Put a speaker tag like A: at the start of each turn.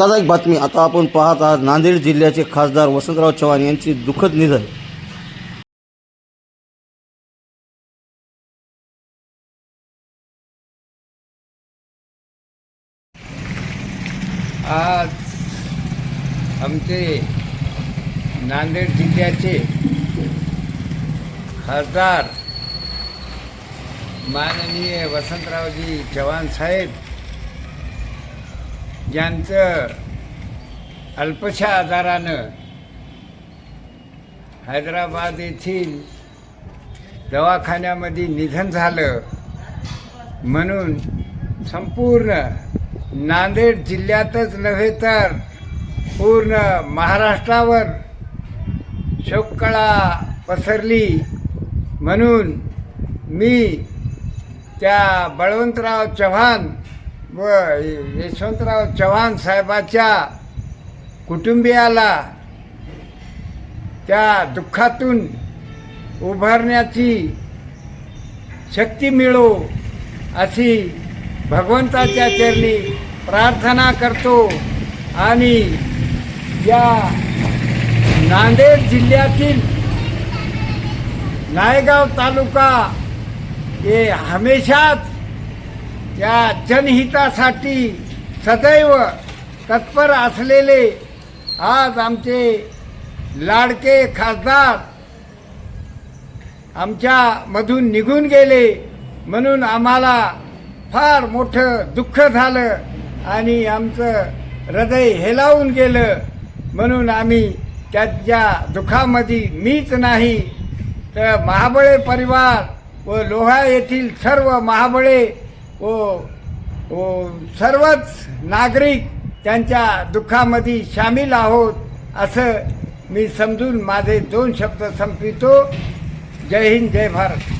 A: धक्कादायक बातमी आता आपण पाहत आहात. नांदेड जिल्ह्याचे खासदार वसंतराव चव्हाण यांची दुःखद निधन.
B: आज आमचे नांदेड जिल्ह्याचे खासदार माननीय वसंतरावजी चव्हाण साहेब ज्यांचं अल्पशा आजारानं हैदराबाद येथील दवाखान्यामध्ये निधन झालं म्हणून संपूर्ण नांदेड जिल्ह्यातच नव्हे तर पूर्ण महाराष्ट्रावर शोककळा पसरली म्हणून मी त्या बळवंतराव चव्हाण व यशवंतराव चव्हाण साहेबाच्या कुटुंबियाला त्या दुःखातून उभारण्याची शक्ती मिळो अशी भगवंताच्या चरणी प्रार्थना करतो. आणि या नांदेड जिल्ह्यातील नायगाव तालुका हे हमेशाच या जनहितासाठी सदैव तत्पर असलेले आज आमचे लाडके खासदार आमच्यामधून निघून गेले म्हणून आम्हाला फार मोठं दुःख झालं आणि आमचं हृदय हेलावून गेलं म्हणून आम्ही त्याच्या दुःखामध्ये मीच नाही तर महाबळे परिवार व लोहा येथील सर्व महाबळे सर्वच नागरिक त्यांच्या दुःखामध्ये सामील आहोत असं मी समजून माझे दोन शब्द संपवितो. जय हिंद जय भारत.